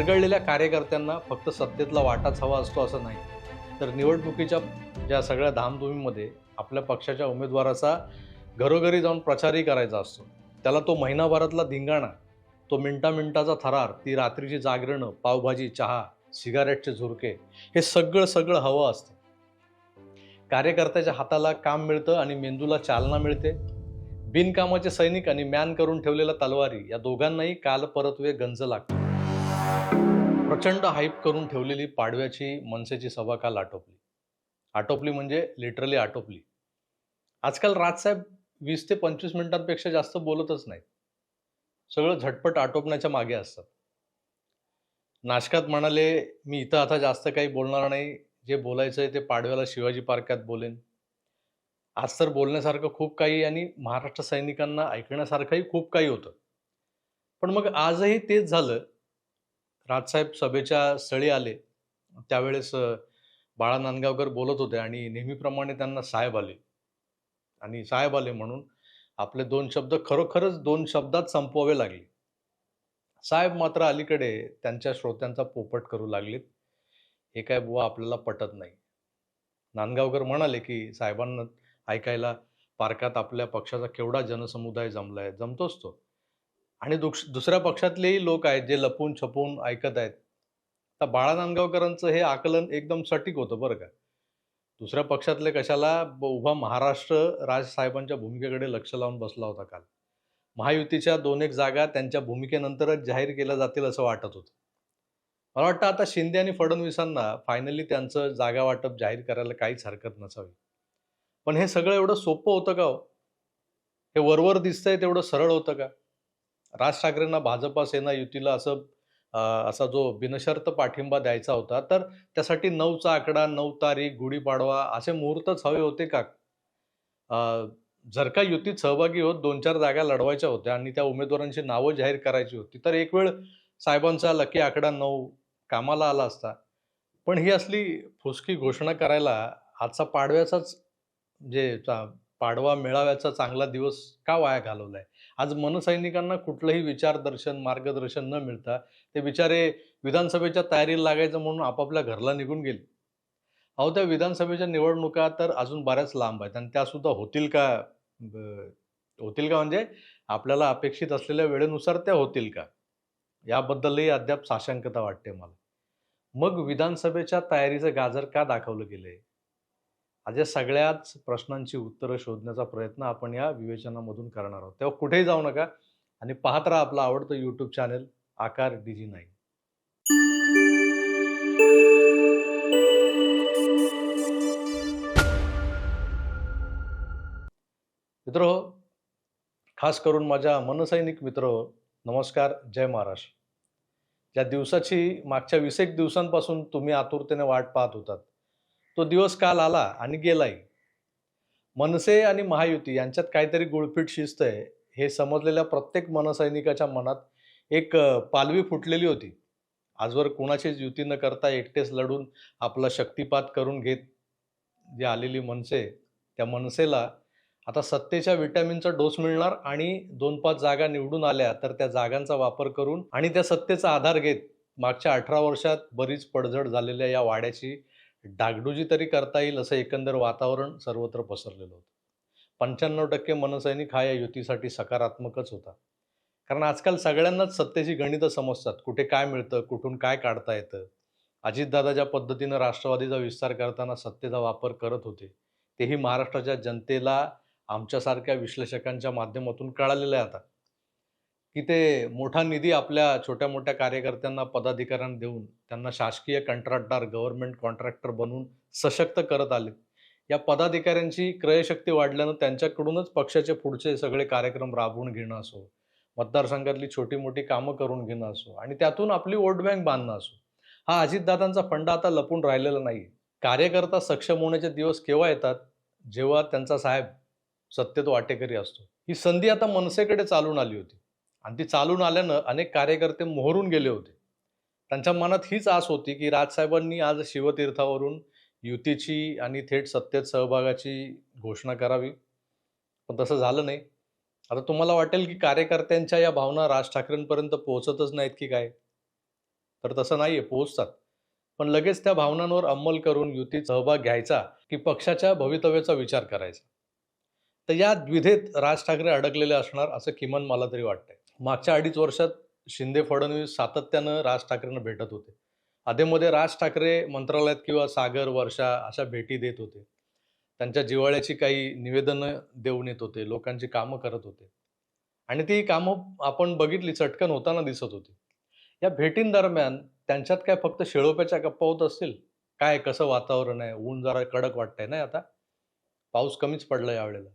चरगळलेल्या कार्यकर्त्यांना फक्त सत्तेतला वाटाच हवा असतो असं नाही. तर निवडणुकीच्या ज्या सगळ्या धामधुमीमध्ये आपल्या पक्षाच्या उमेदवाराचा घरोघरी जाऊन प्रचारही करायचा असतो त्याला तो महिनाभरातला धिंगाणा तो मिनटा मिनटाचा थरार ती रात्रीची जागरणं पावभाजी चहा सिगारेटचे झुरके हे सगळं सगळं हवं असतं. कार्यकर्त्याच्या हाताला काम मिळतं आणि मेंदूला चालना मिळते. बिनकामाचे सैनिक आणि मॅन करून ठेवलेल्या तलवारी या दोघांनाही काल परतवे गंज लागतो. प्रचंड हाईप करून ठेवलेली पाडव्याची मनसेची सभा काल आटोपली. आटोपली म्हणजे लिटरली आटोपली. आजकाल राजसाहेब वीस ते पंचवीस मिनिटांपेक्षा जास्त बोलतच नाहीत. सगळं झटपट आटोपण्याच्या मागे असतात. नाशकात म्हणाले मी इथं आता जास्त काही बोलणार नाही. जे बोलायचं आहे ते पाडव्याला शिवाजी पार्कात बोलेन. आज तर बोलण्यासारखं खूप काही आणि महाराष्ट्र सैनिकांना ऐकण्यासारखंही खूप काही होतं. पण मग आजही तेच झालं राजसाहेब सभेच्या स्थळी आले. त्यावेळेस बाळा नांदगावकर बोलत होते आणि नेहमीप्रमाणे त्यांना साहेब आले. आणि साहेब आले म्हणून आपले दोन शब्द खरोखरच दोन शब्दात संपवावे लागले. साहेब मात्र अलीकडे त्यांच्या श्रोत्यांचा पोपट करू लागलेत. हे काय बुवा आपल्याला पटत नाही. नांदगावकर म्हणाले की साहेबांना ऐकायला पार्कात आपल्या पक्षाचा केवढा जनसमुदाय जमलाय जमतोच तो. आणि दुस दुसऱ्या पक्षातलेही लोक आहेत जे लपून छपून ऐकत आहेत. तर बाळा नांदगावकरांचं हे आकलन एकदम सटीक होतं बरं का. दुसऱ्या पक्षातले कशाला उभा महाराष्ट्र राजसाहेबांच्या भूमिकेकडे लक्ष लावून बसला होता काल. महायुतीच्या दोन एक जागा त्यांच्या भूमिकेनंतरच जाहीर केल्या जातील असं वाटत होतं. मला वाटतं आता शिंदे आणि फडणवीसांना फायनली त्यांचं जागा वाटप जाहीर करायला काहीच हरकत नसावी. पण हे सगळं एवढं सोपं होतं का हो? हे वरवर दिसतंय तेवढं सरळ होतं का? राज ठाकरेंना भाजपा सेना युतीला असं असा जो बिनशर्त पाठिंबा द्यायचा होता तर त्यासाठी नऊचा आकडा नऊ तारीख गुढीपाडवा असे मुहूर्तच हवे होते का? जर का युतीत सहभागी होत दोन चार जागा लढवायच्या होत्या आणि त्या उमेदवारांची नावं जाहीर करायची होती तर एक वेळ साहेबांचा लकी आकडा नऊ कामाला आला असता. पण ही असली फुसकी घोषणा करायला आजचा पाडव्याचाच जे चा- पाडवा मेळाव्याचा चांगला दिवस का वाया घालवलाय? आज मनसैनिकांना कुठलंही विचारदर्शन मार्गदर्शन न मिळता ते बिचारे विधानसभेच्या तयारीला लागायचं म्हणून आपापल्या घरला निघून गेले. अहो त्या विधानसभेच्या निवडणुका तर अजून बऱ्याच लांब आहेत आणि त्यासुद्धा होतील का? होतील का म्हणजे? आपल्याला अपेक्षित असलेल्या वेळेनुसार त्या होतील का? याबद्दलही अद्याप साशंकता वाटते मला. मग विधानसभेच्या तयारीचं गाजर का दाखवलं गेलंय? आज या सगळ्याच प्रश्नांची उत्तरं शोधण्याचा प्रयत्न आपण या विवेचनामधून करणार आहोत. तेव्हा कुठेही जाऊ नका आणि पाहत राहा आपलं आवडतं YouTube channel Aakar DG nine मित्र खास करून माझ्या मनसैनिक मित्र नमस्कार जय महाराष्ट्र. ज्या दिवसाची मागच्या वीस एक दिवसांपासून तुम्ही आतुरतेने वाट पाहत होतात तो दिवस काल आला आणि गेलाही. मनसे आणि महायुती यांच्यात काहीतरी गुळफीट शिस्त आहे हे समजलेल्या प्रत्येक मनसैनिकाच्या मनात एक पालवी फुटलेली होती. आजवर कुणाचीच युती न करता एकटेच लढून आपला शक्तिपात करून घेत जी आलेली मनसे त्या मनसेला आता सत्तेच्या विटॅमिनचा डोस मिळणार आणि दोन पाच जागा निवडून आल्या तर त्या जागांचा वापर करून आणि त्या सत्तेचा आधार घेत मागच्या अठरा वर्षात बरीच पडझड झालेल्या या वाड्याची डागडुजी तरी करता येईल असं एकंदर वातावरण सर्वत्र पसरलेलं होतं. पंच्याण्णव टक्के मनसैनिक हा या युतीसाठी सकारात्मकच होता. कारण आजकाल सगळ्यांनाच सत्तेची गणितं समजतात. कुठे काय मिळतं कुठून काय काढता येतं? अजितदादा ज्या पद्धतीनं राष्ट्रवादीचा विस्तार करताना सत्तेचा वापर करत होते तेही महाराष्ट्राच्या जनतेला आमच्यासारख्या विश्लेषकांच्या माध्यमातून कळालेलं आहे आता. की ते मोठा निधी आपल्या छोट्या मोठ्या कार्यकर्त्यांना पदाधिकाऱ्यांना देऊन त्यांना शासकीय कंत्राटदार गव्हर्नमेंट कॉन्ट्रॅक्टर बनवून सशक्त करत आले. या पदाधिकाऱ्यांची क्रयशक्ती वाढल्यानं त्यांच्याकडूनच पक्षाचे पुढचे सगळे कार्यक्रम राबवून घेणं असो मतदारसंघातली छोटी मोठी कामं करून घेणं असो आणि त्यातून आपली वोट बँक बांधणं असो हा अजितदादांचा फंडा आता लपून राहिलेला नाही कार्यकर्ता सक्षम होण्याचे दिवस केव्हा येतात? जेव्हा त्यांचा साहेब सत्तेत वाटेकरी असतो. ही संधी आता मनसेकडे चालून आली होती. आणि ती चालून आल्यानं अनेक कार्यकर्ते मोहरून गेले होते. त्यांच्या मनात हीच आस होती की राजसाहेबांनी आज शिवतीर्थावरून युतीची आणि थेट सत्तेत सहभागाची घोषणा करावी. पण तसं झालं नाही. आता तुम्हाला वाटेल की कार्यकर्त्यांच्या या भावना राज ठाकरेंपर्यंत पोहोचतच नाहीत की काय? तर तसं नाहीये पोहोचतात. पण लगेच त्या भावनांवर अंमल करून युतीत सहभाग घ्यायचा की पक्षाच्या भवितव्याचा विचार करायचा. तर या द्विधेत राज ठाकरे अडकलेले असणार असं किमान मला तरी वाटतंय. मागच्या अडीच वर्षात शिंदे फडणवीस सातत्यानं राज ठाकरेंना भेटत होते. अधेमध्ये राज ठाकरे मंत्रालयात किंवा सागर वर्षा अशा भेटी देत होते. त्यांच्या जिव्हाळ्याची काही निवेदनं देऊन येत होते लोकांची कामं करत होते. आणि ती कामं आपण बघितली चटकन होताना दिसत होती. या भेटींदरम्यान त्यांच्यात काय फक्त शेळोप्याच्या गप्पा होत असतील? काय कसं वातावरण आहे? ऊन जरा कडक वाटतंय ना आता? पाऊस कमीच पडला यावेळेला.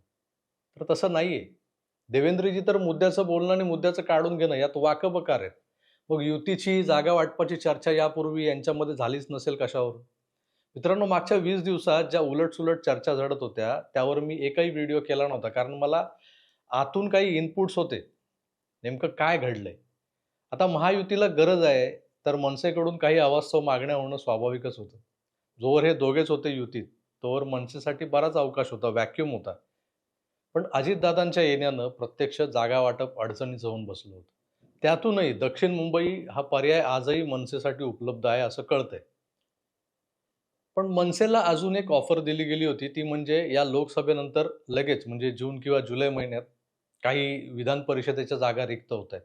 तर तसं नाही आहे देवेंद्रजी तर मुद्द्याचं बोलणं आणि मुद्द्याचं काढून घेणं यात वाकबकार आहेत. मग युतीची जागा वाटपाची चर्चा यापूर्वी यांच्यामध्ये झालीच नसेल कशावर मित्रांनो मागच्या वीस दिवसात ज्या उलटसुलट चर्चा झडत होत्या त्यावर मी एकही व्हिडिओ केला नव्हता. कारण मला आतून काही इनपुट्स होते. नेमकं काय घडलंय? आता महायुतीला गरज आहे तर मनसेकडून काही अवास्तव मागण्या होणं स्वाभाविकच होतं. जोवर हे दोघेच होते युतीत तोवर मनसेसाठी बराच अवकाश होता व्हॅक्युम होता. पण अजितदादांच्या येण्यानं प्रत्यक्ष जागा वाटप अडचणीचं होऊन बसलं होतं. त्यातूनही दक्षिण मुंबई हा पर्याय आजही मनसेसाठी उपलब्ध आहे असं कळतंय. पण मनसेला अजून एक ऑफर दिली गेली होती ती म्हणजे या लोकसभेनंतर लगेच म्हणजे जून किंवा जुलै महिन्यात काही विधान परिषदेच्या जागा रिक्त होत आहेत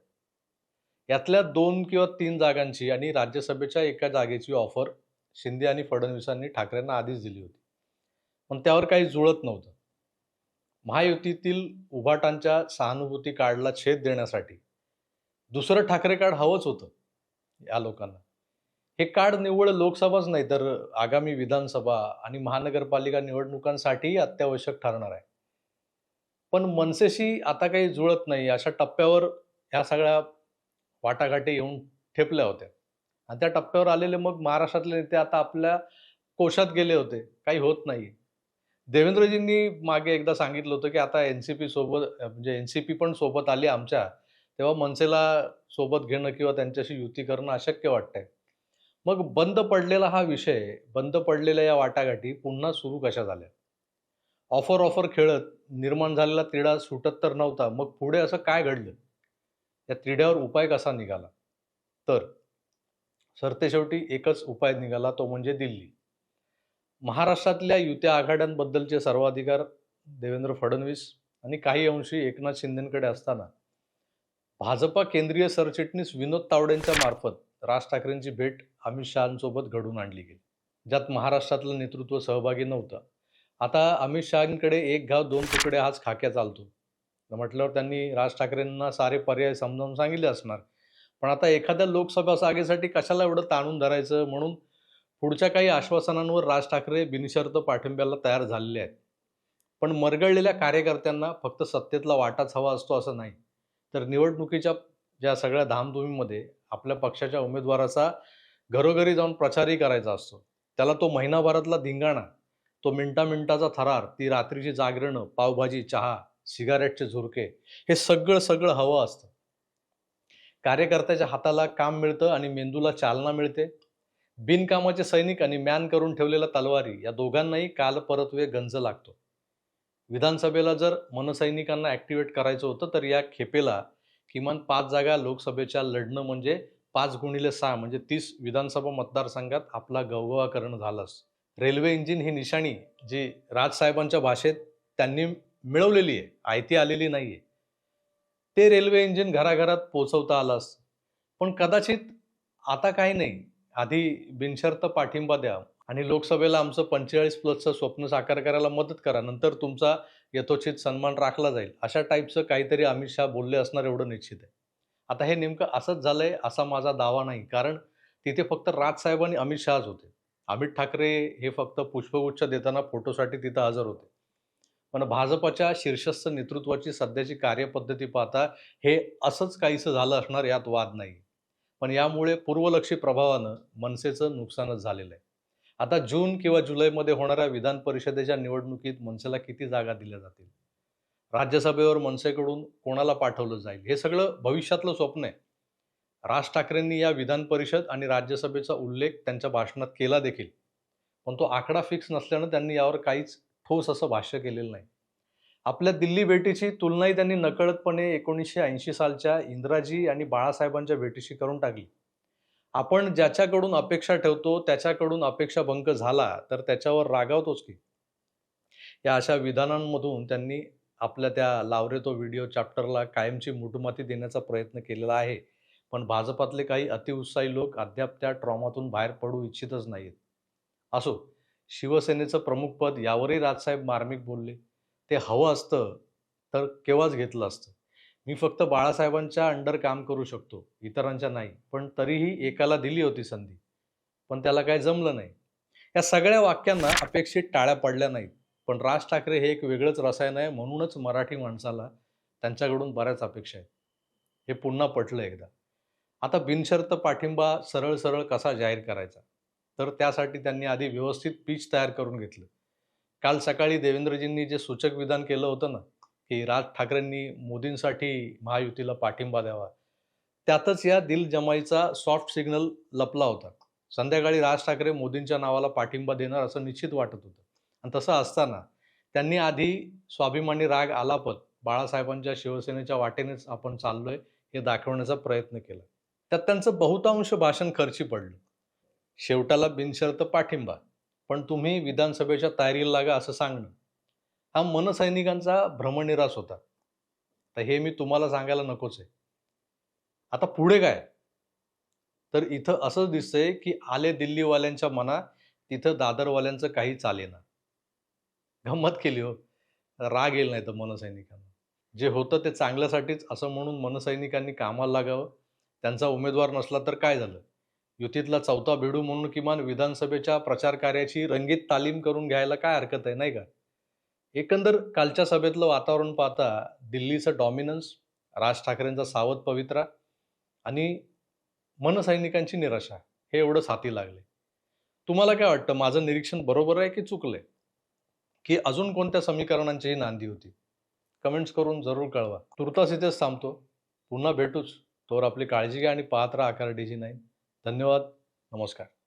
यातल्या दोन किंवा तीन जागांची आणि राज्यसभेच्या एका जागेची ऑफर शिंदे आणि फडणवीसांनी ठाकरेंना आधीच दिली होती. पण त्यावर काही जुळत नव्हतं. महायुतीतील उभाटांच्या सहानुभूती कार्डला छेद देण्यासाठी. दुसरं ठाकरे कार्ड हवंच होतं या लोकांना. हे कार्ड निव्वळ लोकसभाच नाही तर आगामी विधानसभा आणि महानगरपालिका निवडणुकांसाठीही अत्यावश्यक ठरणार आहे. पण मनसेशी आता काही जुळत नाही अशा टप्प्यावर ह्या सगळ्या वाटाघाटी येऊन ठेपल्या होत्या. आणि त्या टप्प्यावर आलेले मग महाराष्ट्रातले नेते आता आपल्या कोशात गेले होते. काही होत नाही देवेंद्रजींनी मागे एकदा सांगितलं होतं की आता एन सी पी सोबत म्हणजे एन सी पी पण सोबत आली आमच्या तेव्हा मनसेला सोबत घेणं किंवा त्यांच्याशी युती करणं अशक्य वाटतंय. मग बंद पडलेला हा विषय बंद पडलेल्या या वाटाघाटी पुन्हा सुरू कशा झाल्या? ऑफर ऑफर खेळत निर्माण झालेला तिढा सुटत तर नव्हता मग पुढे असं काय घडलं? या तिढ्यावर उपाय कसा निघाला? तर सरतेशेवटी एकच उपाय निघाला तो म्हणजे दिल्ली. महाराष्ट्रातल्या युत्या आघाड्यांबद्दलचे सर्वाधिकार देवेंद्र फडणवीस आणि काही अंशी एकनाथ शिंदेकडे असताना भाजपा केंद्रीय सरचिटणीस विनोद तावडेंच्या मार्फत राज ठाकरेंची भेट अमित शहांसोबत घडून आणली गेली ज्यात महाराष्ट्रातलं नेतृत्व सहभागी नव्हतं. आता अमित शहांकडे एक घाव दोन तुकडे हाच खाक्या चालतो. तर म्हटल्यावर त्यांनी राज ठाकरेंना सारे पर्याय समजावून सांगितले असणार. पण आता एखाद्या लोकसभा जागेसाठी कशाला एवढं ताणून धरायचं? म्हणून पुढच्या काही आश्वासनांवर राज ठाकरे बिनशर्त पाठिंब्याला तयार झालेले आहेत. पण मरगळलेल्या कार्यकर्त्यांना फक्त सत्तेतला वाटाच हवा असतो असं नाही. तर निवडणुकीच्या ज्या सगळ्या धामधुमीमध्ये आपल्या पक्षाच्या उमेदवाराचा घरोघरी जाऊन प्रचारही करायचा असतो त्याला तो महिनाभरातला धिंगाणा तो मिनटा मिनटाचा थरार ती रात्रीची जागरणं पावभाजी चहा सिगारेटचे झुरके हे सगळं सगळं हवं असतं. कार्यकर्त्याच्या हाताला काम मिळतं आणि मेंदूला चालना मिळते. बिनकामाचे सैनिक आणि मॅन करून ठेवलेला तलवारी या दोघांनाही काल परतवे गंज लागतो. विधानसभेला जर मनसैनिकांना ॲक्टिवेट करायचं होतं तर या खेपेला किमान पाच जागा लोकसभेच्या लढणं म्हणजे पाच गुणिले सहा म्हणजे तीस विधानसभा मतदारसंघात आपला गवगवा करणं झालंच. रेल्वे इंजिन ही निशाणी जी राजसाहेबांच्या भाषेत त्यांनी मिळवलेली आहे आयती आलेली नाही आहे ते रेल्वे इंजिन घराघरात पोचवता आलं असतं पण कदाचित आता काही नाही. आधी बिनशर्त पाठिंबा द्या आणि लोकसभेला आमचं पंचेचाळीस प्लसचं स्वप्न साकार करायला मदत करा. नंतर तुमचा यथोचित सन्मान राखला जाईल. अशा टाईपचं काहीतरी अमित शहा बोलले असणार एवढं निश्चित आहे. आता हे नेमकं असंच झालं आहे असा माझा दावा नाही. कारण तिथे फक्त राजसाहेब आणि अमित शहाच होते. अमित ठाकरे हे फक्त पुष्पगुच्छ देताना फोटोसाठी तिथं हजर होते. पण भाजपच्या शीर्षस्थ नेतृत्वाची सध्याची कार्यपद्धती पाहता हे असंच काहीसं झालं असणार यात वाद नाही. पण यामुळे पूर्वलक्षी प्रभावानं मनसेचं नुकसानच झालेलं आहे. आता जून किंवा जुलैमध्ये होणाऱ्या विधान परिषदेच्या निवडणुकीत मनसेला किती जागा दिल्या जातील? राज्यसभेवर मनसेकडून कोणाला पाठवलं जाईल? हे सगळं भविष्यातलं स्वप्न आहे. राज ठाकरेंनी या विधान परिषद आणि राज्यसभेचा उल्लेख त्यांच्या भाषणात केला देखील. पण तो आकडा फिक्स नसल्यानं त्यांनी यावर काहीच ठोस असं भाष्य केलेलं नाही. आपल्या दिल्ली भेटीची तुलनाही त्यांनी नकळतपणे एकोणीसशे ऐंशी सालच्या इंदिराजी आणि बाळासाहेबांच्या भेटीशी करून टाकली. आपण ज्याच्याकडून अपेक्षा ठेवतो त्याच्याकडून अपेक्षा भंग झाला तर त्याच्यावर रागावतोच की. या अशा विधानांमधून त्यांनी आपल्या त्या लावरे तो व्हिडिओ चॅप्टरला कायमची मुठुमाती देण्याचा प्रयत्न केलेला आहे. पण भाजपातले काही अतिउत्साही लोक अद्याप त्या ट्रॉमातून बाहेर पडू इच्छितच नाहीत. असो शिवसेनेचं प्रमुख पद यावरही राजसाहेब मार्मिक बोलले. ते हवं असतं तर केव्हाच घेतलं असतं. मी फक्त बाळासाहेबांच्या अंडर काम करू शकतो इतरांच्या नाही पण तरीही एकाला दिली होती संधी. पण त्याला काय जमलं नाही. या सगळ्या वाक्यांना अपेक्षित टाळ्या पडल्या नाहीत पण राज ठाकरे हे एक वेगळंच रसायन आहे म्हणूनच मराठी माणसाला त्यांच्याकडून बऱ्याच अपेक्षा आहेत. हे पुन्हा पटलं एकदा. आता बिनशर्त पाठिंबा सरळ सरळ कसा जाहीर करायचा? तर त्यासाठी त्यांनी आधी व्यवस्थित पीच तयार करून घेतलं. काल सकाळी देवेंद्रजींनी जे सूचक विधान केलं होतं ना की राज ठाकरेंनी मोदींसाठी महायुतीला पाठिंबा द्यावा त्यातच या दिल जमाईचा सॉफ्ट सिग्नल लपला होता. संध्याकाळी राज ठाकरे मोदींच्या नावाला पाठिंबा देणार असं निश्चित वाटत होतं. आणि तसं असताना त्यांनी आधी स्वाभिमानी राग आलापत बाळासाहेबांच्या शिवसेनेच्या वाटेनेच आपण चाललोय हे दाखवण्याचा प्रयत्न केला. त्यात त्यांचं बहुतांश भाषण खर्ची पडलं. शेवटाला बिनशर्त पाठिंबा. पण तुम्ही विधानसभेच्या तयारीला लागा असं सांगणं. हा मनसैनिकांचा भ्रमनिरास होता. तर हे मी तुम्हाला सांगायला नकोच आहे. आता पुढे काय? तर इथं असंच दिसतंय की आले दिल्लीवाल्यांच्या मना तिथं दादरवाल्यांचं काही चालेना. गंमत केली हो. राग येईल नाही तर मनसैनिकांना. जे होतं ते चांगल्यासाठीच असं म्हणून मनसैनिकांनी कामाला लागावं. त्यांचा उमेदवार नसला तर काय झालं? युतीतला चौथा भिडू म्हणून किमान विधानसभेच्या प्रचार कार्याची रंगीत तालीम करून घ्यायला काय हरकत आहे नाही का? एकंदर कालच्या सभेतलं वातावरण पाहता दिल्लीचं डॉमिनन्स राज ठाकरेंचा सावध पवित्रा आणि मनसैनिकांची निराशा हे एवढंच हाती लागले. तुम्हाला काय वाटतं माझं निरीक्षण बरोबर आहे की चुकलंय? की अजून कोणत्या समीकरणांचीही नांदी होती? कमेंट्स करून जरूर कळवा. तुर्तास इथेच थांबतो. पुन्हा भेटूच. तोवर आपली काळजी घ्या आणि पाहत राहा आकार डीजी नाईन. धन्यवाद. नमस्कार.